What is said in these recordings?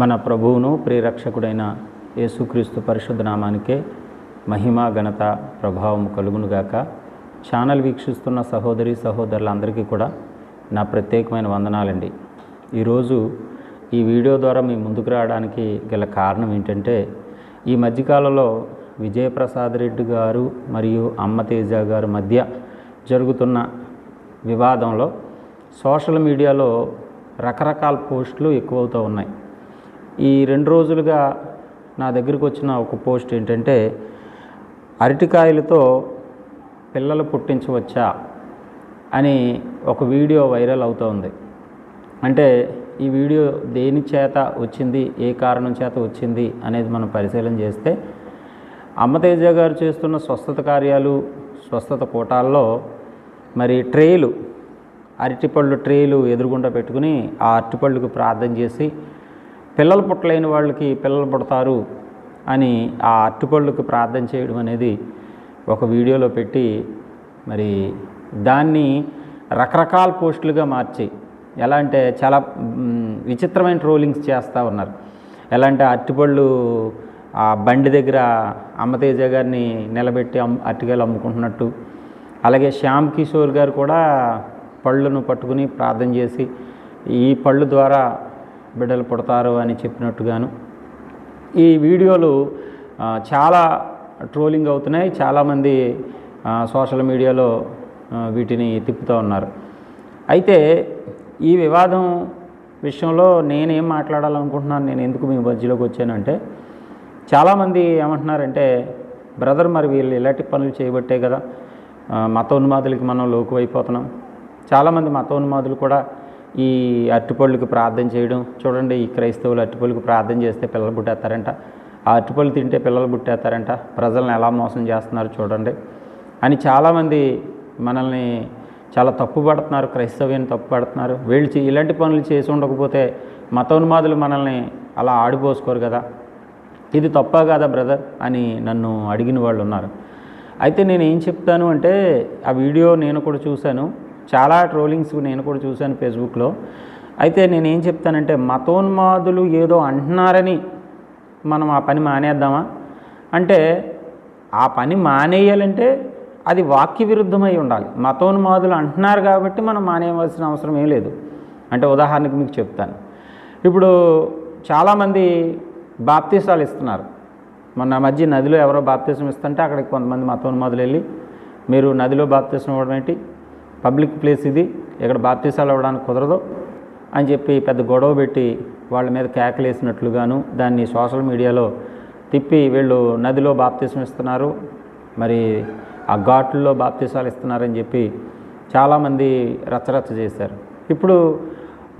మన ప్రభువును ప్రియరక్షకుడైన యేసుక్రీస్తు పరిశుద్ధ నామానికే మహిమ ఘనత ప్రభావం కలుగునుగాక ఛానల్ వీక్షిస్తున్న సహోదరి సహోదరులందరికీ కూడా నా ప్రత్యేకమైన వందనాలండి. ఈరోజు ఈ వీడియో ద్వారా మీ ముందుకు రావడానికి గల కారణం ఏంటంటే ఈ మధ్యకాలంలో విజయప్రసాద్ రెడ్డి గారు మరియు అమ్మ తేజ గారి మధ్య జరుగుతున్న వివాదంలో సోషల్ మీడియాలో రకరకాల పోస్టులు ఎక్కువవుతూ ఉన్నాయి. ఈ రెండు రోజులుగా నా దగ్గరికి వచ్చిన ఒక పోస్ట్ ఏంటంటే అరటికాయలతో పిల్లలు పుట్టించవచ్చా అని ఒక వీడియో వైరల్ అవుతోంది అంటే ఈ వీడియో దేని చేత వచ్చింది ఏ కారణం చేత వచ్చింది అనేది మనం పరిశీలన చేస్తే అమ్మతేజ గారు చేస్తున్న స్వస్థత కార్యాలు స్వస్థత కూటాల్లో మరి ట్రేలు అరటిపళ్ళు ట్రేలు ఎదురుగుండా పెట్టుకుని ఆ అరటిపళ్ళుకు ప్రార్థన చేసి పిల్లలు పుట్టలేని వాళ్ళకి పిల్లలు పుడతారు అని ఆ అరటిపళ్ళకు ప్రార్థన చేయడం అనేది ఒక వీడియోలో పెట్టి మరి దాన్ని రకరకాల పోస్టులుగా మార్చి ఎలా అంటే చాలా విచిత్రమైన ట్రోలింగ్స్ చేస్తూ ఉన్నారు. ఎలా అంటే అరటిపళ్ళు ఆ బండి దగ్గర అమ్మతేజ గారిని నిలబెట్టి అమ్ అరటికాయలు అమ్ముకుంటున్నట్టు అలాగే శ్యామ్ కిషోర్ గారు కూడా పళ్ళను పట్టుకుని ప్రార్థన చేసి ఈ పళ్ళు ద్వారా బిడ్డలు పుడతారు అని చెప్పినట్టుగాను. ఈ వీడియోలు చాలా ట్రోలింగ్ అవుతున్నాయి. చాలామంది సోషల్ మీడియాలో వీటిని తిప్పుతూ ఉన్నారు. అయితే ఈ వివాదం విషయంలో నేనేం మాట్లాడాలనుకుంటున్నాను నేను ఎందుకు మీ మధ్యలోకి వచ్చానంటే చాలామంది ఏమంటున్నారంటే బ్రదర్ మరి వీళ్ళు ఇలాంటి పనులు చేయబట్టే కదా మత ఉన్మాదులకి మనం లోకువైపోతున్నాం. చాలామంది మత ఉన్మాదులు కూడా ఈ అరటిపళ్ళకి ప్రార్థన చేయడం చూడండి ఈ క్రైస్తవులు అరటిపళ్ళకి ప్రార్థన చేస్తే పిల్లలు పుట్టేస్తారంట. ఆ అరటిపళ్ళు తింటే పిల్లలు పుట్టేస్తారంట. ప్రజలను ఎలా మోసం చేస్తున్నారు చూడండి. అని చాలామంది మనల్ని చాలా తప్పు పడుతున్నారు క్రైస్తవ్యం తప్పు పడుతున్నారు. వీళ్ళు ఇలాంటి పనులు చేసి ఉండకపోతే మతోన్మాదులు మనల్ని అలా ఆడిపోసుకోరు కదా. ఇది తప్పా కాదా బ్రదర్ అని నన్ను అడిగిన వాళ్ళు ఉన్నారు అయితే నేను ఏం చెప్తాను అంటే ఆ వీడియో నేను కూడా చూశాను. చాలా ట్రోలింగ్స్ నేను కూడా చూశాను ఫేస్బుక్లో అయితే నేను ఏం చెప్తానంటే మతోన్మాదులు ఏదో అంటున్నారని మనం ఆ పని మానేద్దామా? అంటే ఆ పని మానేయాలంటే అది వాక్య విరుద్ధమై ఉండాలి. మతోన్మాదులు అంటున్నారు కాబట్టి మనం మానేయవలసిన అవసరం ఏం లేదు. అంటే ఉదాహరణకు మీకు చెప్తాను. ఇప్పుడు చాలామంది బాప్తీసాలు ఇస్తున్నారు. మొన్న మధ్య నదిలో ఎవరో బాప్తీసం ఇస్తుంటే అక్కడికి కొంతమంది మతోన్మాదులు వెళ్ళి మీరు నదిలో బాప్తీసం ఇవ్వడం ఏంటి? పబ్లిక్ ప్లేస్ ఇది. ఇక్కడ బాప్తీసాలు ఇవ్వడానికి కుదరదు అని చెప్పి పెద్ద గొడవ పెట్టి వాళ్ళ మీద కేకలేసినట్లుగాను దాన్ని సోషల్ మీడియాలో తిప్పి వీళ్ళు నదిలో బాప్తీసం ఇస్తున్నారు. మరి ఆ ఘాట్లలో బాప్తీసాలు ఇస్తున్నారని చెప్పి చాలామంది రచ్చరచ్చ చేశారు. ఇప్పుడు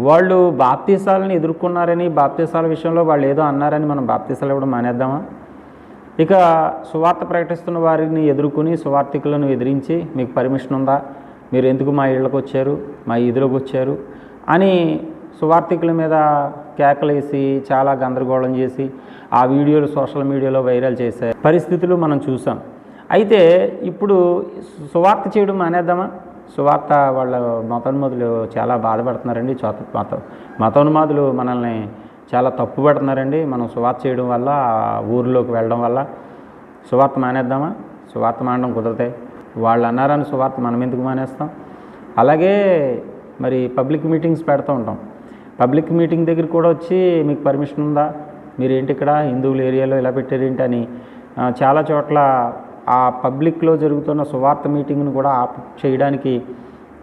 వాళ్ళు బాప్తీసాలను ఎదుర్కొన్నారని బాప్తీసాల విషయంలో వాళ్ళు ఏదో అన్నారని మనం బాప్తీసాలు ఇవ్వడం మానేద్దామా? ఇక సువార్త ప్రకటిస్తున్న వారిని ఎదుర్కొని సువార్థికులను ఎదిరించి మీకు పర్మిషన్ ఉందా? మీరు ఎందుకు మా ఇళ్ళకు వచ్చారు? మా ఈదులోకి వచ్చారు? అని సువార్థికుల మీద కేకలేసి చాలా గందరగోళం చేసి ఆ వీడియోలు సోషల్ మీడియాలో వైరల్ చేసే పరిస్థితులు మనం చూసాం. అయితే ఇప్పుడు సువార్త చేయడం మానేద్దామా? సువార్త వాళ్ళ మతోన్మాదులు చాలా బాధపడుతున్నారండి. చోత మత మతోన్మాదులు మనల్ని చాలా తప్పు పడుతున్నారండి. మనం సువార్త చేయడం వల్ల ఊరిలోకి వెళ్ళడం వల్ల. సువార్త మానేద్దామా? సువార్త మానడం కుదరతాయి వాళ్ళు అన్నారని సువార్త మనం ఎందుకు మానేస్తాం? అలాగే మరి పబ్లిక్ మీటింగ్స్ పెడుతూ ఉంటాం. పబ్లిక్ మీటింగ్ దగ్గర కూడా వచ్చి మీకు పర్మిషన్ ఉందా? మీరేంటి ఇక్కడ హిందువుల ఏరియాలో ఇలా పెట్టారేంటి అని చాలా చోట్ల ఆ పబ్లిక్లో జరుగుతున్న సువార్త మీటింగ్ను కూడా ఆప్ చేయడానికి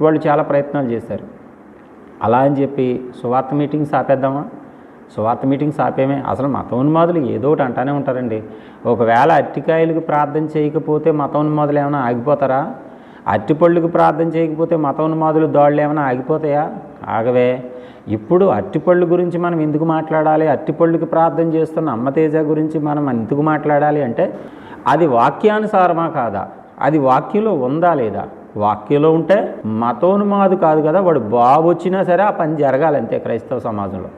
వాళ్ళు చాలా ప్రయత్నాలు చేశారు. అలా అని చెప్పి సువార్త మీటింగ్స్ ఆపేద్దామా? సువార్త మీటింగ్స్ ఆపేమే. అసలు మతోన్మాదులు ఏదో ఒకటి అంటానే ఉంటారండి. ఒకవేళ అరటికాయలకు ప్రార్థన చేయకపోతే మతోన్మాదులు ఏమైనా ఆగిపోతారా? అట్టిపళ్ళుకు ప్రార్థన చేయకపోతే మతోన్మాదులు దాడులు ఏమైనా ఆగిపోతాయా? ఆగవే. ఇప్పుడు అరటిపళ్ళు గురించి మనం ఎందుకు మాట్లాడాలి? అరటిపళ్ళుకి ప్రార్థన చేస్తున్న అమ్మతేజ గురించి మనం ఎందుకు మాట్లాడాలి అంటే అది వాక్యానుసారమా కాదా? అది వాక్యంలో ఉందా లేదా? వాక్యంలో ఉంటే మతోన్మాదు కాదు కదా. వాడు బాబు వచ్చినా సరే ఆ పని జరగాలి అంతే క్రైస్తవ సమాజంలో.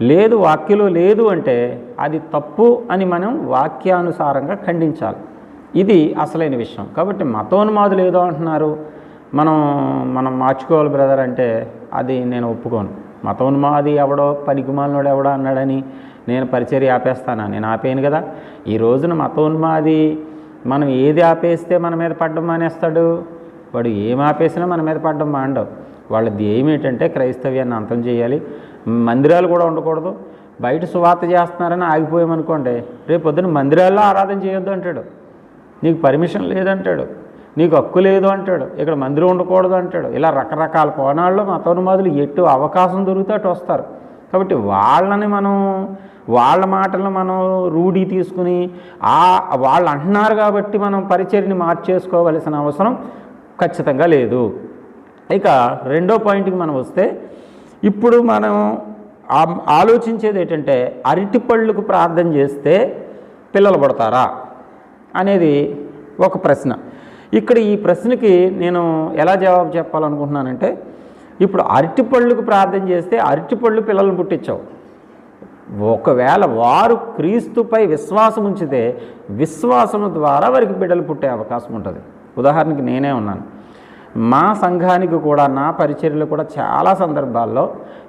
లేదు వాక్యలో లేదు అంటే అది తప్పు అని మనం వాక్యానుసారంగా ఖండించాలి. ఇది అసలైన విషయం. కాబట్టి మతోన్మాదులు ఏదో అంటున్నారు. మనం మనం మార్చుకోవాలి బ్రదర్ అంటే అది నేను ఒప్పుకోను. మతోన్మాది ఎవడో పనికిమాలినోడు ఎవడో అన్నాడని నేను పరిచర్య ఆపేస్తానా? నేను ఆపేయను కదా. ఈ రోజున మతోన్మాది మనం ఏది ఆపేస్తే మన మీద పడ్డం మానేస్తాడు? వాడు ఏం ఆపేసినా మన మీద పడ్డం మాండవు. వాళ్ళ ధ్యేయం ఏంటంటే క్రైస్తవ్యాన్ని అంతం చేయాలి. మందిరాలు కూడా ఉండకూడదు. బయట సువార్త చేస్తున్నారని ఆగిపోయామనుకోండి రేపు పొద్దున్న మందిరాల్లో ఆరాధన చేయొద్దు అంటాడు. నీకు పర్మిషన్ లేదంటాడు. నీకు హక్కు లేదు అంటాడు. ఇక్కడ మందిరం ఉండకూడదు అంటాడు. ఇలా రకరకాల కోణాల్లో మతోన్మాదులు ఎటు అవకాశం దొరికితే అటు వస్తారు. కాబట్టి వాళ్ళని మనం వాళ్ళ మాటలను మనం రూఢి తీసుకుని ఆ వాళ్ళు అంటున్నారు కాబట్టి మనం పరిచర్ని మార్చేసుకోవలసిన అవసరం ఖచ్చితంగా లేదు. ఇక రెండో పాయింట్కి మనం వస్తే ఇప్పుడు మనం ఆలోచించేది ఏంటంటే అరటిపళ్ళకు ప్రార్థన చేస్తే పిల్లలు పడతారా అనేది ఒక ప్రశ్న. ఇక్కడ ఈ ప్రశ్నకి నేను ఎలా జవాబు చెప్పాలనుకుంటున్నానంటే ఇప్పుడు అరటిపళ్ళకు ప్రార్థన చేస్తే అరటిపళ్ళు పిల్లలను పుట్టించావు. ఒకవేళ వారు క్రీస్తుపై విశ్వాసం ఉంచితే విశ్వాసము ద్వారా వారికి బిడ్డలు పుట్టే అవకాశం ఉంటుంది. ఉదాహరణకి నేనే ఉన్నాను. మా సంఘానికి కూడా నా పరిచర్యలు కూడా చాలా సందర్భాల్లో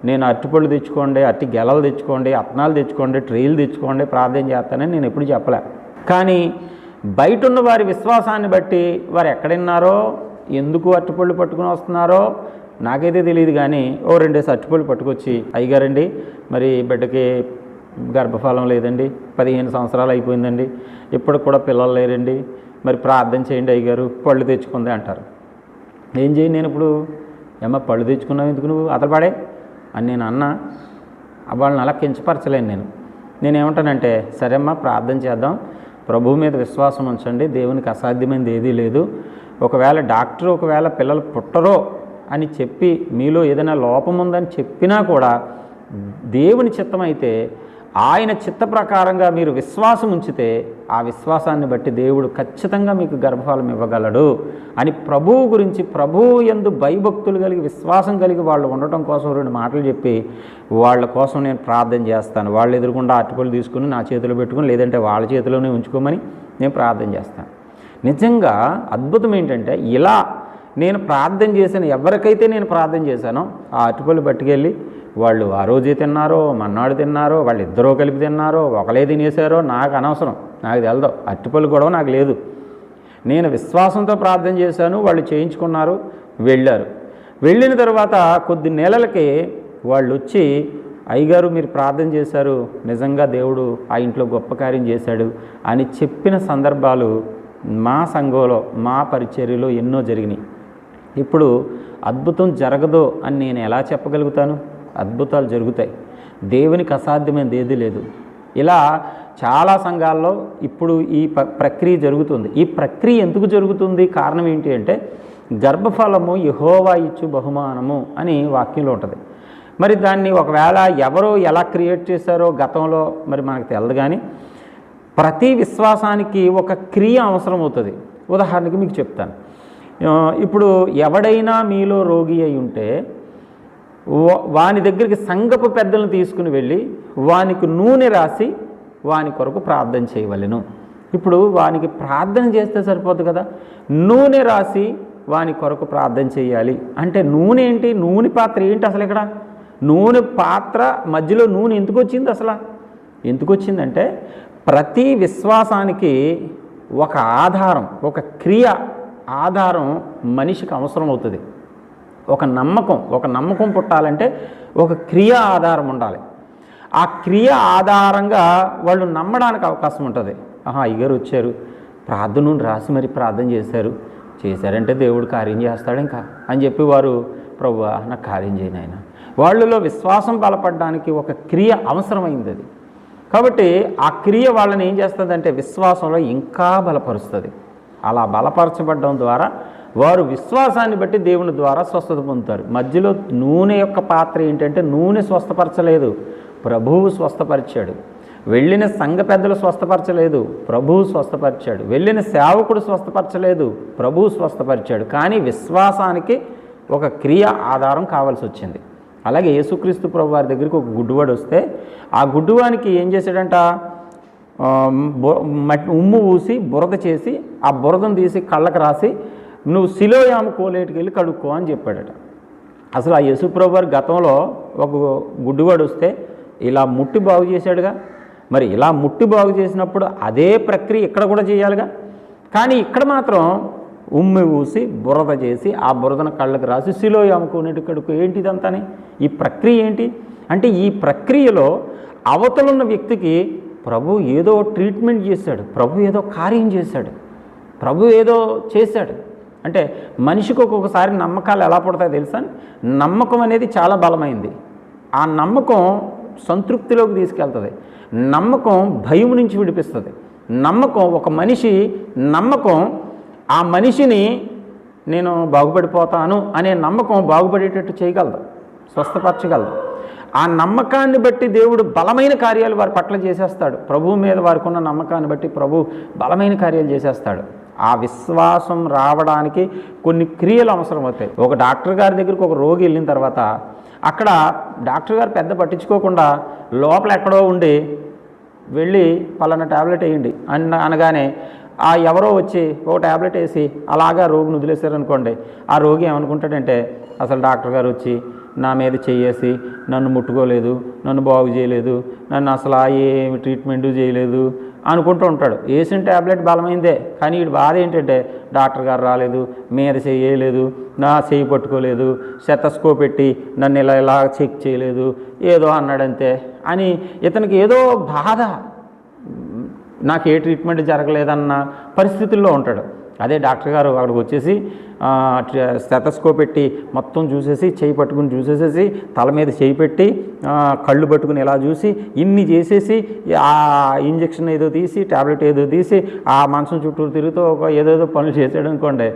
నేను అరటిపళ్ళు తెచ్చుకోండి అట్టి గెలలు తెచ్చుకోండి అత్నాలు తెచ్చుకోండి ట్రీలు తెచ్చుకోండి ప్రార్థన చేస్తానని నేను ఎప్పుడు చెప్పలే. కానీ బయట ఉన్న వారి విశ్వాసాన్ని బట్టి వారు ఎక్కడున్నారో ఎందుకు అరటిపళ్ళు పట్టుకుని వస్తున్నారో నాకైతే తెలియదు కానీ ఓ రెండేసి అరటిపళ్ళు పట్టుకొచ్చి అయ్యగారండి మరి బిడ్డకి గర్భఫలం లేదండి పదిహేను సంవత్సరాలు అయిపోయిందండి ఇప్పటికి కూడా పిల్లలు లేరండి మరి ప్రార్థన చేయండి అయ్యగారు పళ్ళు తెచ్చుకుంది అంటారు. ఏం చేయి నేను ఇప్పుడు ఏమ్మా పళ్ళు తెచ్చుకున్నావు ఎందుకు నువ్వు? అతలపాడే అని నేను అన్నా. వాళ్ళని అలా కించపరచలేను నేను. నేనేమంటానంటే సరేమ్మా ప్రార్థన చేద్దాం. ప్రభు మీద విశ్వాసం ఉంచండి. దేవునికి అసాధ్యమైనది ఏదీ లేదు. ఒకవేళ డాక్టర్ ఒకవేళ పిల్లలు పుట్టరో అని చెప్పి మీలో ఏదైనా లోపం ఉందని చెప్పినా కూడా దేవుని చిత్తం అయితే ఆయన చిత్త ప్రకారంగా మీరు విశ్వాసం ఉంచితే ఆ విశ్వాసాన్ని బట్టి దేవుడు ఖచ్చితంగా మీకు గర్భఫలం ఇవ్వగలడు అని ప్రభువు గురించి ప్రభువు ఎందు భయభక్తులు కలిగి విశ్వాసం కలిగి వాళ్ళు ఉండటం కోసం రెండు మాటలు చెప్పి వాళ్ళ కోసం నేను ప్రార్థన చేస్తాను. వాళ్ళు ఎదురుకుండా అటుకులు తీసుకుని నా చేతిలో పెట్టుకుని లేదంటే వాళ్ళ చేతిలోనే ఉంచుకోమని నేను ప్రార్థన చేస్తాను. నిజంగా అద్భుతం ఏంటంటే ఇలా నేను ప్రార్థన చేసిన ఎవరికైతే నేను ప్రార్థన చేశానో ఆ అటుకులు పట్టుకెళ్ళి వాళ్ళు ఆ రోజే తిన్నారో మన్నాడు తిన్నారో వాళ్ళు ఇద్దరూ కలిపి తిన్నారో ఒకలే తినేశారో నాకు అనవసరం. నాకు తెలదు. అట్టుపళ్ళు గొడవ నాకు లేదు. నేను విశ్వాసంతో ప్రార్థన చేశాను వాళ్ళు చేయించుకున్నారు వెళ్ళారు. వెళ్ళిన తర్వాత కొద్ది నెలలకి వాళ్ళు వచ్చి అయ్యగారు మీరు ప్రార్థన చేశారు. నిజంగా దేవుడు ఆ ఇంట్లో గొప్ప కార్యం చేశాడు అని చెప్పిన సందర్భాలు మా సంఘంలో మా పరిచర్యలో ఎన్నో జరిగినాయి. ఇప్పుడు అద్భుతం జరగదు అని నేను ఎలా చెప్పగలుగుతాను? అద్భుతాలు జరుగుతాయి. దేవునికి అసాధ్యమైనది ఏదీ లేదు. ఇలా చాలా సంఘాల్లో ఇప్పుడు ఈ ప్రక్రియ జరుగుతుంది. ఈ ప్రక్రియ ఎందుకు జరుగుతుంది? కారణం ఏంటి అంటే గర్భఫలము యహోవా ఇచ్చు బహుమానము అని వాక్యంలో ఉంటుంది. మరి దాన్ని ఒకవేళ ఎవరో ఎలా క్రియేట్ చేశారో గతంలో మరి మనకు తెలియదు కానీ ప్రతి విశ్వాసానికి ఒక క్రియ అవసరం అవుతుంది ఉదాహరణకి మీకు చెప్తాను. ఇప్పుడు ఎవడైనా మీలో రోగి అయి ఉంటే వాని దగ్గరికి సంగపు పెద్దలను తీసుకుని వెళ్ళి వానికి నూనె రాసి వాని కొరకు ప్రార్థన చేయవలెను. ఇప్పుడు వానికి ప్రార్థన చేస్తే సరిపోదు కదా. నూనె రాసి వాని కొరకు ప్రార్థన చేయాలి. అంటే నూనె ఏంటి? నూనె పాత్ర ఏంటి అసలు ఇక్కడ? నూనె పాత్ర మధ్యలో నూనె ఎందుకు వచ్చింది అసలు? ఎందుకు వచ్చిందంటే ప్రతి విశ్వాసానికి ఒక ఆధారం ఒక క్రియ ఆధారం మనిషికి అవసరం అవుతుంది ఒక నమ్మకం ఒక నమ్మకం పుట్టాలంటే ఒక క్రియ ఆధారం ఉండాలి. ఆ క్రియ ఆధారంగా వాళ్ళు నమ్మడానికి అవకాశం ఉంటుంది. ఆహా అయ్యగారు వచ్చారు. ప్రార్థనను రాసి మరి ప్రార్థన చేశారు. చేశారంటే దేవుడు కార్యం చేస్తాడు ఇంకా అని చెప్పి వారు ప్రభు నాకు కార్యం చేయను ఆయన వాళ్ళలో విశ్వాసం బలపడడానికి ఒక క్రియ అవసరమైంది అది. కాబట్టి ఆ క్రియ వాళ్ళని ఏం చేస్తుందంటే విశ్వాసంలో ఇంకా బలపరుస్తుంది. అలా బలపరచబడడం ద్వారా వారు విశ్వాసాన్ని బట్టి దేవుని ద్వారా స్వస్థత పొందుతారు. మధ్యలో నూనె యొక్క పాత్ర ఏంటంటే నూనె స్వస్థపరచలేదు. ప్రభువు స్వస్థపరిచాడు. వెళ్ళిన సంఘ పెద్దలు స్వస్థపరచలేదు. ప్రభువు స్వస్థపరిచాడు. వెళ్ళిన సేవకుడు స్వస్థపరచలేదు. ప్రభువు స్వస్థపరిచాడు. కానీ విశ్వాసానికి ఒక క్రియ ఆధారం కావాల్సి వచ్చింది. అలాగే యేసుక్రీస్తు ప్రభు వారి దగ్గరికి ఒక గుడ్డువాడు వస్తే ఆ గుడ్డువానికి ఏం చేశాడంట? మట్టి ఉమ్ము ఊసి బురద చేసి ఆ బురదను తీసి కళ్ళకు రాసి నువ్వు శిలోయాము కోలేటికి వెళ్ళి కడుక్కో అని చెప్పాడట. అసలు ఆ యశుప్రభు వారి గతంలో ఒక గుడ్డివాడు వస్తే ఇలా ముట్టి బాగు చేశాడుగా. మరి ఇలా ముట్టి బాగు చేసినప్పుడు అదే ప్రక్రియ ఇక్కడ కూడా చేయాలిగా. కానీ ఇక్కడ మాత్రం ఉమ్మి ఊసి బురద చేసి ఆ బురదను కళ్ళకు రాసి శిలోయాము అమ్ముకునేటి కడుకు ఏంటి ఇదంతాని ఈ ప్రక్రియ ఏంటి? అంటే ఈ ప్రక్రియలో అవతలున్న వ్యక్తికి ప్రభు ఏదో ట్రీట్మెంట్ చేశాడు. ప్రభు ఏదో కార్యం చేశాడు. ప్రభు ఏదో చేశాడు. అంటే మనిషికి ఒక్కొక్కసారి నమ్మకాలు ఎలా పుడతాయో తెలుసా? నమ్మకం అనేది చాలా బలమైంది. ఆ నమ్మకం సంతృప్తిలోకి తీసుకెళ్తుంది. నమ్మకం భయం నుంచి విడిపిస్తుంది. నమ్మకం ఒక మనిషి నమ్మకం ఆ మనిషిని నేను బాగుపడిపోతాను అనే నమ్మకం బాగుపడేటట్టు చేయగలదు స్వస్థపరచగలదు. ఆ నమ్మకాన్ని బట్టి దేవుడు బలమైన కార్యాలు వారి పట్ల చేసేస్తాడు. ప్రభువు మీద వారికి ఉన్న నమ్మకాన్ని బట్టి ప్రభు బలమైన కార్యాలు చేసేస్తాడు. ఆ విశ్వాసం రావడానికి కొన్ని క్రియలు అవసరం అవుతాయి. ఒక డాక్టర్ గారి దగ్గరికి ఒక రోగి వెళ్ళిన తర్వాత అక్కడ డాక్టర్ గారు పెద్ద పట్టించుకోకుండా లోపల ఎక్కడో ఉండి వెళ్ళి పలానా ట్యాబ్లెట్ వేయండి అన్న అనగానే ఆ ఎవరో వచ్చి ఒక ట్యాబ్లెట్ వేసి అలాగా రోగిని వదిలేశారనుకోండి. ఆ రోగి ఏమనుకుంటాడంటే అసలు డాక్టర్ గారు వచ్చి నా మీద చేయేసి నన్ను ముట్టుకోలేదు నన్ను బాగు చేయలేదు నన్ను అసలు ఏ ఏమి ట్రీట్మెంట్ చేయలేదు అనుకుంటూ ఉంటాడు. వేసిన ట్యాబ్లెట్ బలమైందే. కానీ వీడి బాధ ఏంటంటే డాక్టర్ గారు రాలేదు మీద చేయలేదు నా చేయి పట్టుకోలేదు శతస్కోప్ పెట్టి నన్ను ఇలా ఇలా చెక్ చేయలేదు ఏదో అన్నాడంతే అని ఇతనికి ఏదో బాధ. నాకు ఏ ట్రీట్మెంట్ జరగలేదన్న పరిస్థితుల్లో ఉంటాడు. అదే డాక్టర్ గారు అక్కడికి వచ్చేసి స్టెతస్కోప్ పెట్టి మొత్తం చూసేసి చేయి పట్టుకుని చూసేసేసి తల మీద చేయి పెట్టి కళ్ళు పట్టుకుని ఇలా చూసి ఇన్ని చేసేసి ఆ ఇంజక్షన్ ఏదో తీసి ట్యాబ్లెట్ ఏదో తీసి ఆ మంచం చుట్టూరు తిరుగుతూ ఒక ఏదేదో పనులు చేసాడు అనుకోండి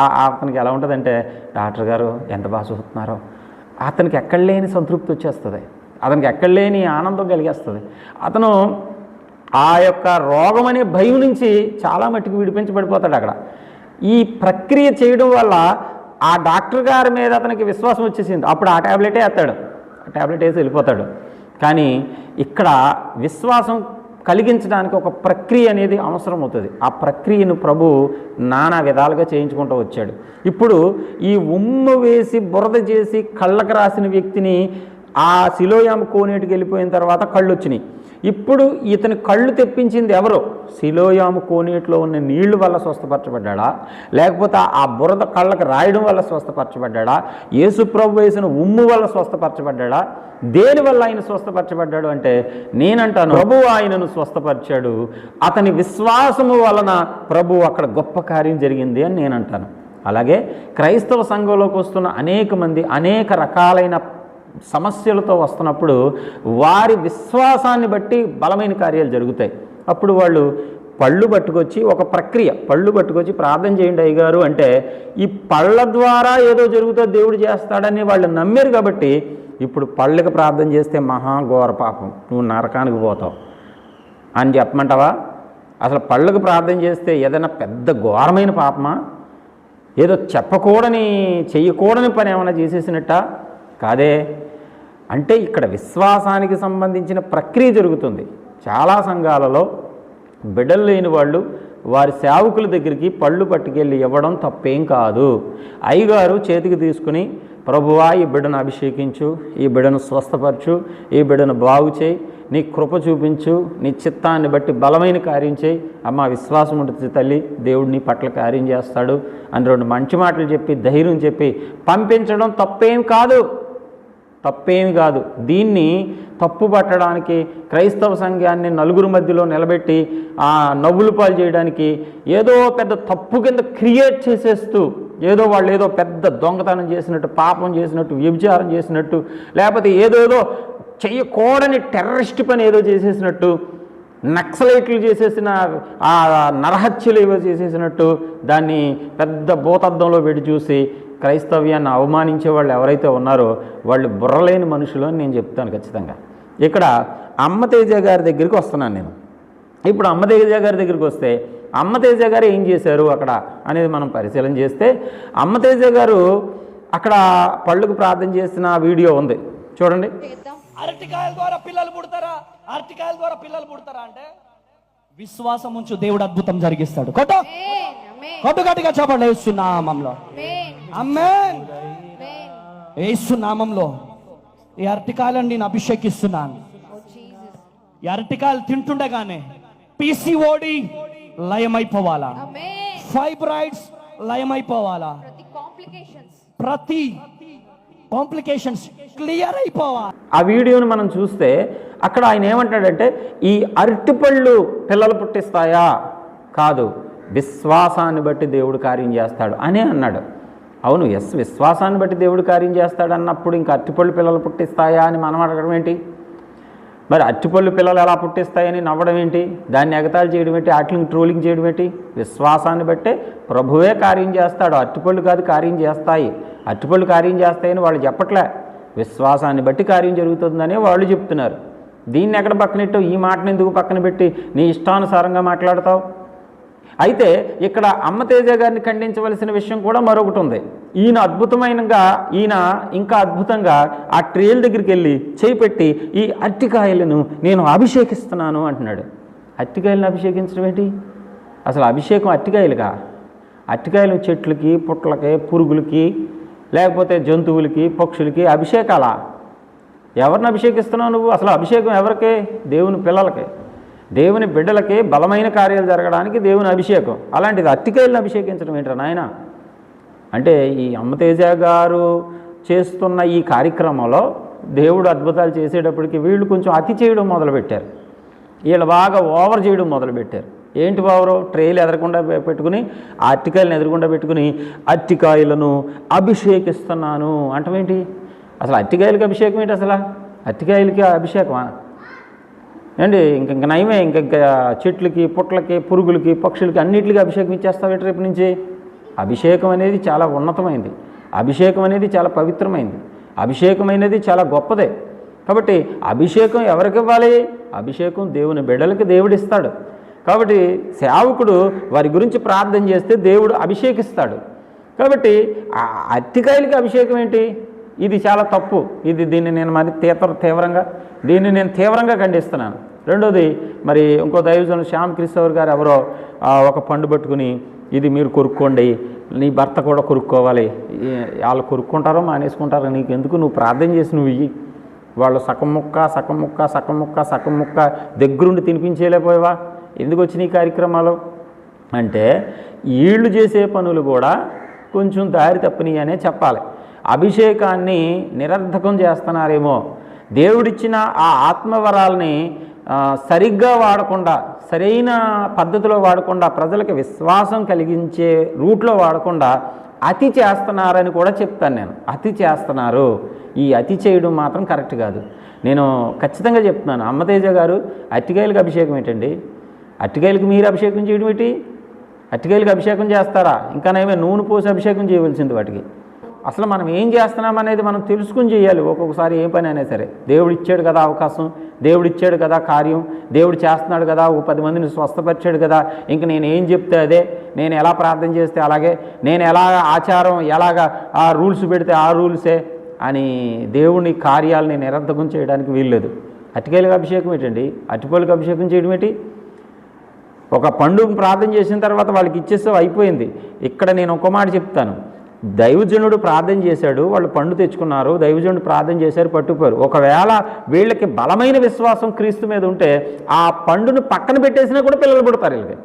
ఆ అతనికి ఎలా ఉంటుందంటే డాక్టర్ గారు ఎంత బాగా చూస్తున్నారో అతనికి ఎక్కడ లేని సంతృప్తి వచ్చేస్తుంది. అతనికి ఎక్కడ లేని ఆనందం కలిగేస్తుంది. అతను ఆ యొక్క రోగం అనే భయం నుంచి చాలా మట్టుకు విడిపించబడిపోతాడు అక్కడ. ఈ ప్రక్రియ చేయడం వల్ల ఆ డాక్టర్ గారి మీద అతనికి విశ్వాసం వచ్చేసింది. అప్పుడు ఆ ట్యాబ్లెటే వేస్తాడు. ఆ ట్యాబ్లెట్ వేసి వెళ్ళిపోతాడు. కానీ ఇక్కడ విశ్వాసం కలిగించడానికి ఒక ప్రక్రియ అనేది అవసరం అవుతుంది ఆ ప్రక్రియను ప్రభు నానా విధాలుగా చేయించుకుంటూ వచ్చాడు. ఇప్పుడు ఈ ఉమ్ము వేసి బురద చేసి కళ్ళకు రాసిన వ్యక్తిని ఆ శిలోయామ కోనేటికి వెళ్ళిపోయిన తర్వాత కళ్ళు వచ్చినాయి ఇప్పుడు ఇతని కళ్ళు తెప్పించింది ఎవరు? శిలోయాము కోనేటిలో ఉన్న నీళ్ళు వల్ల స్వస్థపరచబడ్డా లేకపోతే ఆ బురద కళ్ళకు రాయడం వల్ల స్వస్థపరచబడ్డా యేసుప్రభు వేసిన ఉమ్ము వల్ల స్వస్థపరచబడ్డా దేని వల్ల ఆయన స్వస్థపరచబడ్డాడు అంటే నేనంటాను ప్రభు ఆయనను స్వస్థపరిచాడు. అతని విశ్వాసము వలన ప్రభు అక్కడ గొప్ప కార్యం జరిగింది అని నేనంటాను. అలాగే క్రైస్తవ సంఘంలోకి వస్తున్న అనేక మంది అనేక రకాలైన సమస్యలతో వస్తున్నప్పుడు వారి విశ్వాసాన్ని బట్టి బలమైన కార్యాలు జరుగుతాయి. అప్పుడు వాళ్ళు పళ్ళు పట్టుకొచ్చి ఒక ప్రక్రియ పళ్ళు పట్టుకొచ్చి ప్రార్థన చేయండి అయ్యగారు అంటే ఈ పళ్ళ ద్వారా ఏదో జరుగుతుందో దేవుడు చేస్తాడని వాళ్ళు నమ్మారు కాబట్టి ఇప్పుడు పళ్ళకి ప్రార్థన చేస్తే మహా ఘోర పాపం. నువ్వు నరకానికి పోతావు. అని చెప్పమంటావా? అసలు పళ్ళకు ప్రార్థన చేస్తే ఏదైనా పెద్ద ఘోరమైన పాపమా? ఏదో చెప్పకూడని చెయ్యకూడని పని ఏమైనా చేసేసినట్ట? కాదే? అంటే ఇక్కడ విశ్వాసానికి సంబంధించిన ప్రక్రియ జరుగుతుంది. చాలా సంఘాలలో బిడ్డలు లేని వాళ్ళు వారి సేవకుల దగ్గరికి పళ్ళు పట్టుకెళ్ళి ఇవ్వడం తప్పేం కాదు. అయ్యగారు చేతికి తీసుకుని ప్రభువా ఈ బిడ్డను అభిషేకించు ఈ బిడ్డను స్వస్థపరచు ఈ బిడ్డను బాగు చేయి నీ కృప చూపించు నీ చిత్తాన్ని బట్టి బలమైన కార్యం చేయి. అమ్మ విశ్వాసం ఉంటుంది తల్లి దేవుడు నీ పట్ల కార్యం చేస్తాడు అని రెండు మంచి మాటలు చెప్పి ధైర్యం చెప్పి పంపించడం తప్పేం కాదు. తప్పేమి కాదు. దీన్ని తప్పు పట్టడానికి క్రైస్తవ సంఘాన్ని నలుగురు మధ్యలో నిలబెట్టి ఆ నవ్వులు పాలు చేయడానికి ఏదో పెద్ద తప్పు కింద క్రియేట్ చేసేస్తూ ఏదో వాళ్ళు ఏదో పెద్ద దొంగతనం చేసినట్టు పాపం చేసినట్టు వ్యభిచారం చేసినట్టు లేకపోతే ఏదోదో చేయకూడని టెర్రరిస్ట్ పని ఏదో చేసేసినట్టు నక్సలైట్లు చేసేసిన ఆ నరహత్యలు ఏవో చేసేసినట్టు దాన్ని పెద్ద భూతద్దంలో పెట్టి చూసి క్రైస్తవ్యాన్ని అవమానించే వాళ్ళు ఎవరైతే ఉన్నారో వాళ్ళు బుర్రలేని మనుషులు అని నేను చెప్తాను ఖచ్చితంగా. ఇక్కడ అమ్మ తేజ గారి దగ్గరికి వస్తున్నాను నేను. ఇప్పుడు అమ్మ తేజ గారి దగ్గరికి వస్తే అమ్మ తేజ గారు ఏం చేశారు అక్కడ అనేది మనం పరిశీలన చేస్తే అమ్మ తేజ గారు అక్కడ పళ్ళుకు ప్రార్థన చేసిన వీడియో ఉంది. చూడండి. అరటికాయల ద్వారా పిల్లలు పుడతారా? అరటికాయల ద్వారా పిల్లలు పుడతారా అంటే? విశ్వాసం ఉంచు దేవుడు అద్భుతం జరిగిస్తాడు. కొట్టు. కొట్టు గట్టిగా చెప్పండి. అమ్మే Amen. ఏసునామంలో ఈ అరటికాయలను నేను అభిషేకిస్తున్నాను. ఈ అరటికాయలు తింటుండగానే పిసిఓడి లయమైపోవాలా. ఫైబ్రాయిడ్స్ లయమైపోవాలా? ప్రతి కాంప్లికేషన్స్ ప్రతి కాంప్లికేషన్స్ క్లియర్ అయిపోవాలి? ఆ వీడియోని మనం చూస్తే అక్కడ ఆయన ఏమంటాడంటే ఈ అరటిపళ్ళు పిల్లలు పుట్టిస్తాయా? కాదు. విశ్వాసాన్ని బట్టి దేవుడు కార్యం చేస్తాడు అనే అన్నాడు. అవును ఎస్ విశ్వాసాన్ని బట్టి దేవుడు కార్యం చేస్తాడు అన్నప్పుడు ఇంకా అరటిపళ్ళు పిల్లలు పుట్టిస్తాయా అని మనం అడగడం ఏంటి? మరి అరటిపళ్ళు పిల్లలు ఎలా పుట్టిస్తాయని నవ్వడం ఏంటి? దాన్ని ఎగతాళి చేయడం ఏంటి? వాటిని ట్రోలింగ్ చేయడం ఏంటి? విశ్వాసాన్ని బట్టే ప్రభువే కార్యం చేస్తాడు. అరటిపళ్ళు కాదు కార్యం చేస్తాయి. అరటిపళ్ళు కార్యం చేస్తాయని వాళ్ళు చెప్పట్లే. విశ్వాసాన్ని బట్టి కార్యం జరుగుతుందని వాళ్ళు చెప్తున్నారు. దీన్ని ఎక్కడ పక్కనెట్టు ఈ మాటను ఎందుకు పక్కన పెట్టి? నీ ఇష్టానుసారంగా మాట్లాడతావు? అయితే ఇక్కడ అమ్మతేజ గారిని ఖండించవలసిన విషయం కూడా మరొకటి ఉంది. ఈయన అద్భుతమైనగా ఈయన ఇంకా అద్భుతంగా ఆ ట్రేల్ దగ్గరికి వెళ్ళి చేపెట్టి ఈ అట్టికాయలను నేను అభిషేకిస్తున్నాను అంటున్నాడు. అట్టికాయలను అభిషేకించడం ఏంటి? అసలు అభిషేకం అట్టికాయలుగా అట్టికాయలు చెట్లకి పుట్లకి పురుగులకి లేకపోతే జంతువులకి పక్షులకి అభిషేకాలా? ఎవరిని అభిషేకిస్తున్నావు నువ్వు? అసలు అభిషేకం ఎవరికి? దేవుని పిల్లలకి. దేవుని బిడ్డలకి బలమైన కార్యాలు జరగడానికి దేవుని అభిషేకం. అలాంటిది అత్తికాయలను అభిషేకించడం ఏంట్రా నాయన? అంటే ఈ అమ్మతేజ గారు చేస్తున్న ఈ కార్యక్రమంలో దేవుడు అద్భుతాలు చేసేటప్పటికి వీళ్ళు కొంచెం అతి చేయడం మొదలుపెట్టారు. వీళ్ళు బాగా ఓవర్ చేయడం మొదలుపెట్టారు. ఏంటి ఓవరు ట్రేలు ఎదరకుండా పెట్టుకుని ఆ ఎదురకుండా పెట్టుకుని అత్తికాయలను అభిషేకిస్తున్నాను అంటమేంటి అసలు అత్తికాయలకి అభిషేకం ఏంటి అసలు? అత్తికాయలకి అభిషేకమా? ఏండి ఇంక ఇంక నయమే ఇంక ఇంకా చెట్లకి పుట్లకి పురుగులకి పక్షులకి అన్నిటికీ అభిషేకం ఇచ్చేస్తావు రేపు నుంచి. అభిషేకం అనేది చాలా ఉన్నతమైంది. అభిషేకం అనేది చాలా పవిత్రమైంది. అభిషేకం అనేది చాలా గొప్పదే. కాబట్టి అభిషేకం ఎవరికి ఇవ్వాలి అభిషేకం దేవుని బిడ్డలకి దేవుడు ఇస్తాడు కాబట్టి సేవకుడు వారి గురించి ప్రార్థన చేస్తే దేవుడు అభిషేకిస్తాడు. కాబట్టి అత్తికాయలకి అభిషేకం ఏంటి? ఇది చాలా తప్పు. ఇది దీన్ని నేను మరి తీవ్ర తీవ్రంగా దీన్ని నేను తీవ్రంగా ఖండిస్తున్నాను. రెండోది మరి ఇంకో దైవజనుడు శ్యామ్ కిషోర్ గారు ఎవరో ఒక పండు పట్టుకుని ఇది మీరు కొరుక్కోండి నీ భర్త కూడా కొరుక్కోవాలి వాళ్ళు కొరుక్కుంటారో మానేసుకుంటారో నీకు ఎందుకు నువ్వు ప్రార్థన చేసి నువ్వు ఇవి వాళ్ళు సగం ముక్క సగం ముక్క సగం ముక్క సగం ముక్క దగ్గరుండి తినిపించేయలేకపోయావా? ఎందుకు వచ్చినాయి ఈ కార్యక్రమాలు? అంటే వీళ్ళు చేసే పనులు కూడా కొంచెం దారి తప్పని అనే చెప్పాలి. అభిషేకాన్ని నిరర్ధకం చేస్తున్నారేమో. దేవుడిచ్చిన ఆ ఆత్మవరాల్ని సరిగ్గా వాడకుండా సరైన పద్ధతిలో వాడకుండా ప్రజలకు విశ్వాసం కలిగించే రూట్లో వాడకుండా అతి చేస్తున్నారని కూడా చెప్తాను నేను. అతి చేస్తున్నారు. ఈ అతి చేయడం మాత్రం కరెక్ట్ కాదు. నేను ఖచ్చితంగా చెప్తున్నాను. అమ్మతేజ గారు అట్టికాయలకు అభిషేకం ఏంటండి? అట్టికాయలకు మీరు అభిషేకం చేయడం ఏంటి? అట్టికాయలకు అభిషేకం చేస్తారా? ఇంకా నయమే నూనె పోసి అభిషేకం చేయవలసింది వాటికి. అసలు మనం ఏం చేస్తున్నాం అనేది మనం తెలుసుకుని చేయాలి. ఒక్కొక్కసారి ఏ పని అయినా సరే. దేవుడు ఇచ్చాడు కదా అవకాశం దేవుడు ఇచ్చాడు కదా కార్యం దేవుడు చేస్తున్నాడు కదా ఓ పది మందిని స్వస్థపరిచాడు కదా. ఇంక నేను ఏం చెప్తే అదే నేను ఎలా ప్రార్థన చేస్తే అలాగే నేను ఎలా ఆచారం ఎలాగ ఆ రూల్స్ పెడితే ఆ రూల్సే అని దేవుని కార్యాలని నిరర్ధకం చేయడానికి వీల్లేదు. అటికాయలకు అభిషేకం ఏంటండి? అటిపళ్ళకి అభిషేకం చేయడం ఏంటి? ఒక పండుగ ప్రార్థన చేసిన తర్వాత వాళ్ళకి ఇచ్చేస్తే అయిపోయింది. ఇక్కడ నేను ఒక మాట చెప్తాను. దైవజనుడు ప్రార్థన చేశాడు వాళ్ళు పండు తెచ్చుకున్నారు దైవజనుడు ప్రార్థన చేశారు పట్టుకుపోయారు. ఒకవేళ వీళ్ళకి బలమైన విశ్వాసం క్రీస్తు మీద ఉంటే ఆ పండును పక్కన పెట్టేసినా కూడా పిల్లలు పుడతారు వీళ్ళకి.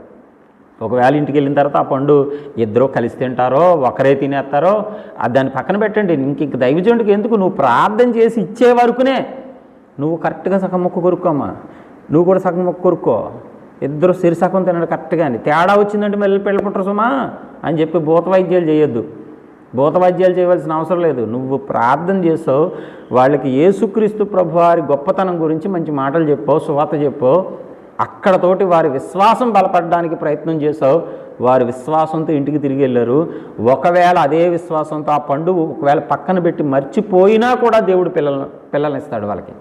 ఒకవేళ ఇంటికి వెళ్ళిన తర్వాత ఆ పండు ఇద్దరు కలిసి తింటారో ఒకరే తినేస్తారో దాన్ని పక్కన పెట్టండి. ఇంక ఇంక దైవజనుడికి ఎందుకు? నువ్వు ప్రార్థన చేసి ఇచ్చే వరకునే నువ్వు కరెక్ట్గా సగం మొక్క కొరుక్కోమ్మా. నువ్వు కూడా సగం మొక్క కొరుక్కో. ఇద్దరు సిరి సగం తినడు కరెక్ట్గా అని తేడా వచ్చిందంటే మళ్ళీ పిల్ల పుట్టరు సుమా అని చెప్పి భూత వైద్యాలు చేయొద్దు. భూత వైద్యాలు చేయవలసిన అవసరం లేదు. నువ్వు ప్రార్థన చేసావు వాళ్ళకి యేసుక్రీస్తు ప్రభువారి గొప్పతనం గురించి మంచి మాటలు చెప్పావు సువాత చెప్పో అక్కడతోటి వారి విశ్వాసం బలపడడానికి ప్రయత్నం చేసావు. వారి విశ్వాసంతో ఇంటికి తిరిగి వెళ్ళారు. ఒకవేళ అదే విశ్వాసంతో ఆ పండు ఒకవేళ పక్కన పెట్టి మర్చిపోయినా కూడా దేవుడు పిల్లలను పిల్లల్ని ఇస్తాడు వాళ్ళకి.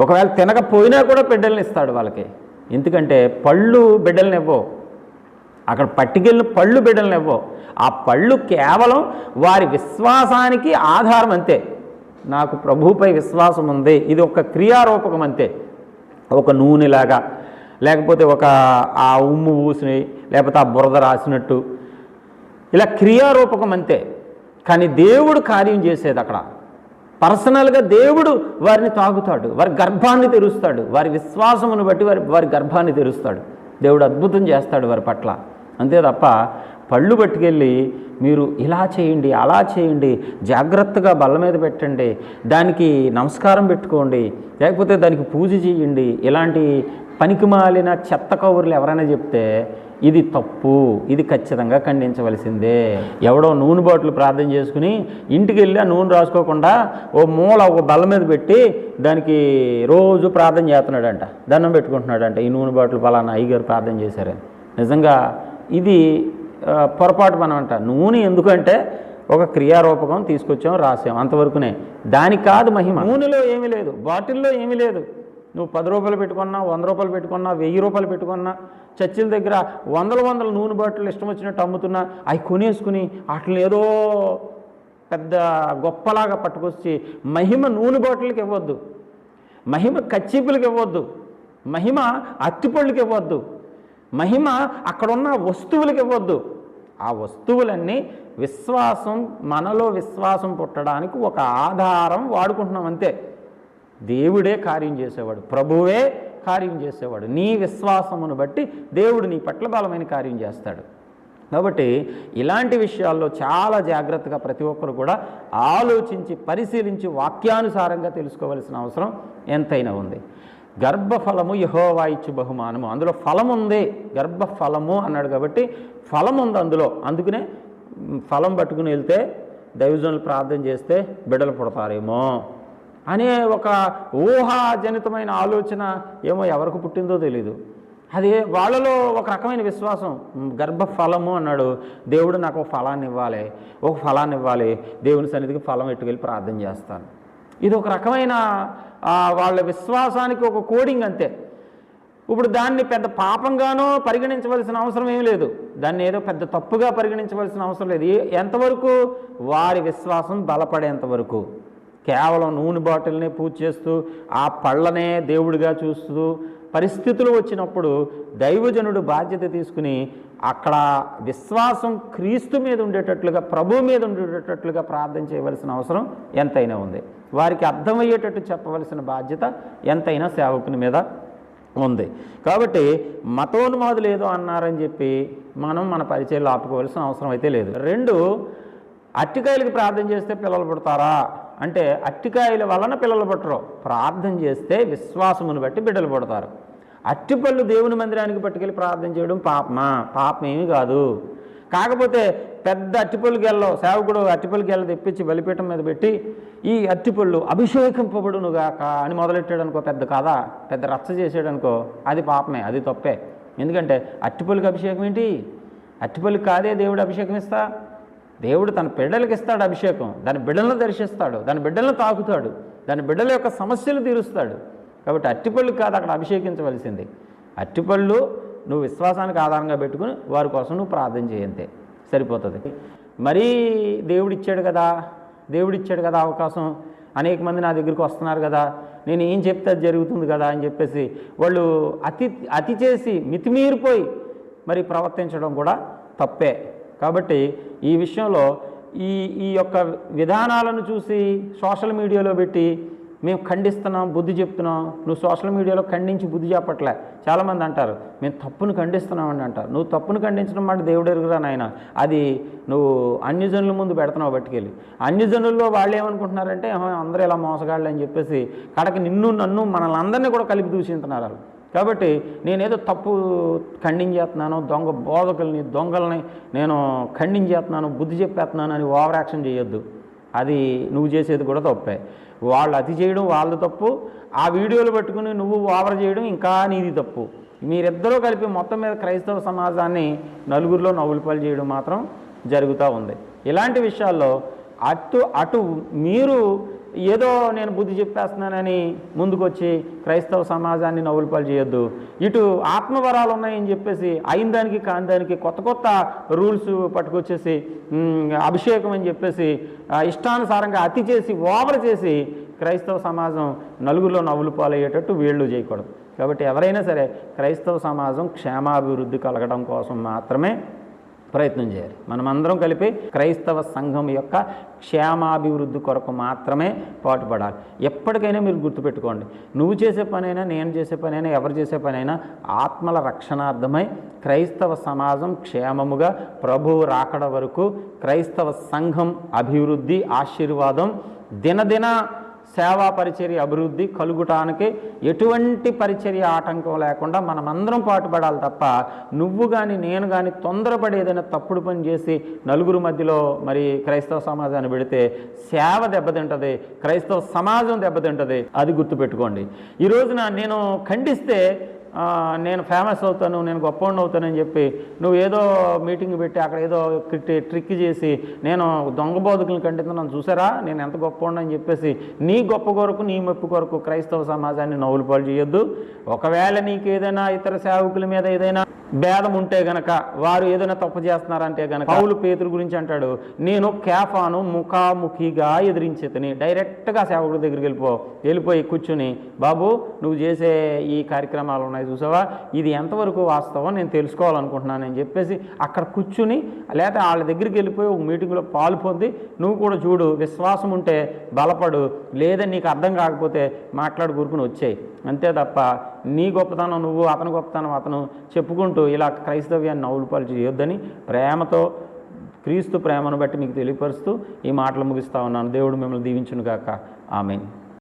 ఒకవేళ తినకపోయినా కూడా బిడ్డల్ని ఇస్తాడు వాళ్ళకి. ఎందుకంటే పళ్ళు బిడ్డల్ని ఇవ్వవు. అక్కడ పట్టుకెళ్ళిన పళ్ళు బిడ్డలను ఇవ్వవు ఆ పళ్ళు కేవలం వారి విశ్వాసానికి ఆధారం అంతే. నాకు ప్రభువుపై విశ్వాసం ఉంది. ఇది ఒక క్రియారూపకం అంతే. ఒక నూనెలాగా. లేకపోతే ఒక ఆ ఉమ్ము పూసినవి లేకపోతే ఆ బురద రాసినట్టు. ఇలా క్రియారూపకం అంతే. కానీ దేవుడు కార్యం చేసేది అక్కడ. పర్సనల్గా దేవుడు వారిని తాగుతాడు. వారి గర్భాన్ని తెరుస్తాడు. వారి విశ్వాసమును బట్టి వారి వారి గర్భాన్ని తెరుస్తాడు. దేవుడు అద్భుతం చేస్తాడు వారి పట్ల. అంతే తప్ప పళ్ళు పట్టుకెళ్ళి మీరు ఇలా చేయండి అలా చేయండి జాగ్రత్తగా బల్ల మీద పెట్టండి దానికి నమస్కారం పెట్టుకోండి లేకపోతే దానికి పూజ చేయండి ఇలాంటి పనికిమాలిన చెత్త కవర్లు ఎవరైనా చెప్తే ఇది తప్పు ఇది ఖచ్చితంగా ఖండించవలసిందే. ఎవడో నూనె బాటిల్ ప్రార్థన చేసుకుని ఇంటికి వెళ్ళి ఆ నూనె రాసుకోకుండా ఓ మూల ఒక బల్ల మీద పెట్టి దానికి రోజు ప్రార్థన చేస్తున్నాడంట దండం పెట్టుకుంటున్నాడంట ఈ నూనె బాటిల్ పలానా అయ్యగారు ప్రార్థన చేశారని. నిజంగా ఇది పొరపాటు మనం అంట. నూనె ఎందుకంటే ఒక క్రియారూపకం తీసుకొచ్చాం రాసాం అంతవరకునే. దానికి కాదు మహిమ. నూనెలో ఏమీ లేదు. బాటిల్లో ఏమీ లేదు. నువ్వు పది రూపాయలు పెట్టుకున్నా వంద రూపాయలు పెట్టుకున్నా వెయ్యి రూపాయలు పెట్టుకున్నా చర్చిల దగ్గర వందల వందల నూనె బాటిల్ ఇష్టం వచ్చినట్టు అమ్ముతున్నా అవి కొనేసుకుని వాటిని ఏదో పెద్ద గొప్పలాగా పట్టుకొచ్చి మహిమ నూనె బాటిల్కి ఇవ్వద్దు. మహిమ కచ్చీపులకి ఇవ్వద్దు. మహిమ అత్తిపళ్ళకి ఇవ్వద్దు. మహిమ అక్కడున్న వస్తువులకి ఇవ్వద్దు. ఆ వస్తువులన్నీ విశ్వాసం మనలో విశ్వాసం పుట్టడానికి ఒక ఆధారం వాడుకుంటున్నాం అంతే. దేవుడే కార్యం చేసేవాడు ప్రభువే కార్యం చేసేవాడు. నీ విశ్వాసమును బట్టి దేవుడు నీ పట్ల బలమైన కార్యం చేస్తాడు. కాబట్టి ఇలాంటి విషయాల్లో చాలా జాగ్రత్తగా ప్రతి ఒక్కరు కూడా ఆలోచించి పరిశీలించి వాక్యానుసారంగా తెలుసుకోవలసిన అవసరం ఎంతైనా ఉంది. గర్భఫలము యహోవా ఇచ్చి బహుమానము. అందులో ఫలం ఉంది గర్భఫలము అన్నాడు కాబట్టి ఫలం ఉంది అందులో. అందుకనే ఫలం పట్టుకుని వెళ్తే దైవజనులు ప్రార్థన చేస్తే బిడ్డలు పుడతారేమో అనే ఒక ఊహాజనితమైన ఆలోచన ఏమో ఎవరికి పుట్టిందో తెలీదు. అది వాళ్ళలో ఒక రకమైన విశ్వాసం. గర్భఫలము అన్నాడు. దేవుడు నాకు ఒక ఫలాన్ని ఇవ్వాలి. ఒక ఫలాన్ని ఇవ్వాలి. దేవుని సన్నిధికి ఫలం ఎట్టుకెళ్ళి ప్రార్థన చేస్తాను. ఇది ఒక రకమైన వాళ్ళ విశ్వాసానికి ఒక కోడింగ్ అంతే. ఇప్పుడు దాన్ని పెద్ద పాపంగానో పరిగణించవలసిన అవసరం ఏమీ లేదు. దాన్ని ఏదో పెద్ద తప్పుగా పరిగణించవలసిన అవసరం లేదు. ఎంతవరకు? వారి విశ్వాసం బలపడేంత వరకు. కేవలం నూనె బాటిల్ని పూజ చేస్తూ ఆ పళ్ళనే దేవుడిగా చూస్తూ పరిస్థితులు వచ్చినప్పుడు దైవజనుడు బాధ్యత తీసుకుని అక్కడ విశ్వాసం క్రీస్తు మీద ఉండేటట్లుగా ప్రభు మీద ఉండేటట్లుగా ప్రార్థన చేయవలసిన అవసరం ఎంతైనా ఉంది. వారికి అర్థమయ్యేటట్టు చెప్పవలసిన బాధ్యత ఎంతైనా సేవకుని మీద ఉంది. కాబట్టి మతోన్మాదులు ఏదో అన్నారని చెప్పి మనం మన పరిచయాలు ఆపుకోవాల్సిన అవసరం అయితే లేదు. రెండు అట్టికాయలకి ప్రార్థన చేస్తే పిల్లలు పుడతారా? అంటే అట్టికాయల వలన పిల్లలు పుట్టరు. ప్రార్థన చేస్తే విశ్వాసమును బట్టి బిడ్డలు పుడతారు. అట్టిపళ్ళు దేవుని మందిరానికి పట్టుకెళ్ళి ప్రార్థన చేయడం పాపమా? పాపం ఏమీ కాదు. కాకపోతే పెద్ద అట్టిపళ్ళు గెల్లో సేవకుడు అట్టిపళ్ళు గెల్ల తెప్పించి బలిపీఠం మీద పెట్టి ఈ అట్టిపళ్ళు అభిషేకింపబడునుగాక అని మొదలెట్టాడు అనుకో పెద్ద కాదా పెద్ద రచ్చ చేసాడు అనుకో అది పాపమే అది తప్పే. ఎందుకంటే అట్టిపళ్ళకి అభిషేకం ఏంటి అట్టిపళ్ళకి కాదే దేవుడు అభిషేకం ఇస్తా దేవుడు తన బిడ్డలకు ఇస్తాడు అభిషేకం. దాని బిడ్డలను దర్శిస్తాడు. దాని బిడ్డలను తాకుతాడు. దాని బిడ్డల యొక్క సమస్యలు తీరుస్తాడు. కాబట్టి అట్టిపళ్ళు కాదు అక్కడ అభిషేకించవలసింది. అట్టిపళ్ళు నువ్వు విశ్వాసానికి ఆధారంగా పెట్టుకుని వారి కోసం నువ్వు ప్రార్థన చేయంతే సరిపోతుంది. మరీ దేవుడిచ్చాడు కదా దేవుడిచ్చాడు కదా అవకాశం. అనేక మంది నా దగ్గరికి వస్తున్నారు కదా. నేను ఏం చెప్తే అది జరుగుతుంది కదా అని చెప్పేసి వాళ్ళు అతి అతి చేసి మితిమీరిపోయి మరి ప్రవర్తించడం కూడా తప్పే. కాబట్టి ఈ విషయంలో ఈ ఈ యొక్క విధానాలను చూసి సోషల్ మీడియాలో పెట్టి మేము ఖండిస్తున్నాం బుద్ధి చెప్తున్నాం. నువ్వు సోషల్ మీడియాలో ఖండించి బుద్ధి చెప్పట్లే చాలామంది అంటారు మేము తప్పును ఖండిస్తున్నామని అంటారు. నువ్వు తప్పును ఖండించడం మాట దేవుడు ఎరుగురా నాయన? అది నువ్వు అన్యజనుల ముందు పెడుతున్నావు పట్టుకెళ్ళి అన్యజనుల్లో వాళ్ళు ఏమనుకుంటున్నారంటే అందరూ ఇలా మోసగాళ్ళు అని చెప్పేసి కడకి నిన్ను నన్ను మనల్ని అందరినీ కూడా కలిపి దూషింటున్నారు వాళ్ళు. కాబట్టి నేనేదో తప్పు ఖండించేస్తున్నాను దొంగ బోధకుల్ని దొంగల్ని నేను ఖండించేస్తున్నాను బుద్ధి చెప్పేస్తున్నాను అని ఓవర్ యాక్షన్ చేయొద్దు. అది నువ్వు చేసేది కూడా తప్పే. వాళ్ళు అతి చేయడం వాళ్ళది తప్పు ఆ వీడియోలు పట్టుకుని నువ్వు ఓవర్ చేయడం ఇంకా నీది తప్పు. మీరిద్దరూ కలిపి మొత్తం మీద క్రైస్తవ సమాజాన్ని నలుగురిలో నవ్వులపాలు చేయడం మాత్రం జరుగుతూ ఉంది. ఇలాంటి విషయాల్లో అటు అటు మీరు ఏదో నేను బుద్ధి చెప్పేస్తున్నానని ముందుకొచ్చి క్రైస్తవ సమాజాన్ని నవ్వులపాలు చేయొద్దు. ఇటు ఆత్మవరాలు ఉన్నాయని చెప్పేసి అయిన దానికి కాని దానికి కొత్త కొత్త రూల్స్ పట్టుకొచ్చేసి అభిషేకం అని చెప్పేసి ఇష్టానుసారంగా అతి చేసి ఓవర్ చేసి క్రైస్తవ సమాజం నలుగురిలో నవ్వులు పాలయ్యేటట్టు వీళ్ళు చేయకూడదు. కాబట్టి ఎవరైనా సరే క్రైస్తవ సమాజం క్షేమాభివృద్ధి కలగడం కోసం మాత్రమే ప్రయత్నం చేయాలి. మనమందరం కలిపి క్రైస్తవ సంఘం యొక్క క్షేమాభివృద్ధి కొరకు మాత్రమే పాటుపడాలి. ఎప్పటికైనా మీరు గుర్తుపెట్టుకోండి. నువ్వు చేసే పనైనా నేను చేసే పనైనా ఎవరు చేసే పనైనా ఆత్మల రక్షణార్థమై క్రైస్తవ సమాజం క్షేమముగా ప్రభువు రాకడ వరకు క్రైస్తవ సంఘం అభివృద్ధి ఆశీర్వాదం దినదిన సేవా పరిచర్య అభివృద్ధి కలుగుటానికి ఎటువంటి పరిచర్య ఆటంకం లేకుండా మనమందరం పాటుపడాలి తప్ప నువ్వు కానీ నేను కానీ తొందరపడి ఏదైనా తప్పుడు పని చేసి నలుగురు మధ్యలో మరి క్రైస్తవ సమాజాన్ని పెడితే సేవ దెబ్బతింటది క్రైస్తవ సమాజం దెబ్బతింటది. అది గుర్తుపెట్టుకోండి. ఈ రోజున నేను ఖండిస్తే నేను ఫేమస్ అవుతాను నేను గొప్పవాడిని అవుతానని చెప్పి నువ్వు ఏదో మీటింగ్ పెట్టి అక్కడ ఏదో ట్రిక్ చేసి నేను దొంగ బోధకులను ఖండిస్తున్నాను చూసారా? నేను ఎంత గొప్పవాడిని అని చెప్పేసి నీ గొప్ప కొరకు నీ మెప్పు కొరకు క్రైస్తవ సమాజాన్ని నవ్వులు పాలు చేయొద్దు. ఒకవేళ నీకు ఏదైనా ఇతర సేవకుల మీద ఏదైనా భేదం ఉంటే గనక వారు ఏదైనా తప్పు చేస్తున్నారంటే గనక పౌలు పేతురు గురించి అంటాడు నేను కేఫాను ముఖాముఖిగా ఎదిరించేతని. డైరెక్ట్గా సేవకుడి దగ్గరికి వెళ్ళిపో వెళ్ళిపోయి కూర్చుని బాబు నువ్వు చేసే ఈ కార్యక్రమాలు ఉన్నాయి చూసావా? ఇది ఎంతవరకు వాస్తవం? నేను తెలుసుకోవాలనుకుంటున్నాను అని చెప్పేసి అక్కడ కూర్చుని లేదా వాళ్ళ దగ్గరికి వెళ్ళిపోయి ఒక మీటింగ్లో పాలు పొంది నువ్వు కూడా చూడు విశ్వాసం ఉంటే బలపడు లేదా నీకు అర్థం కాకపోతే మాట్లాడు కూరుకుని వచ్చాయి. అంతే తప్ప నీ గొప్పతనం నువ్వు అతని గొప్పతనం అతను చెప్పుకుంటూ ఇలా క్రైస్తవ్యాన్ని నవ్వులుపాలు చేయొద్దని ప్రేమతో క్రీస్తు ప్రేమను బట్టి మీకు తెలియపరుస్తూ ఈ మాటలు ముగిస్తా ఉన్నాను. దేవుడు మిమ్మల్ని దీవించునుగాక. ఆమెన్.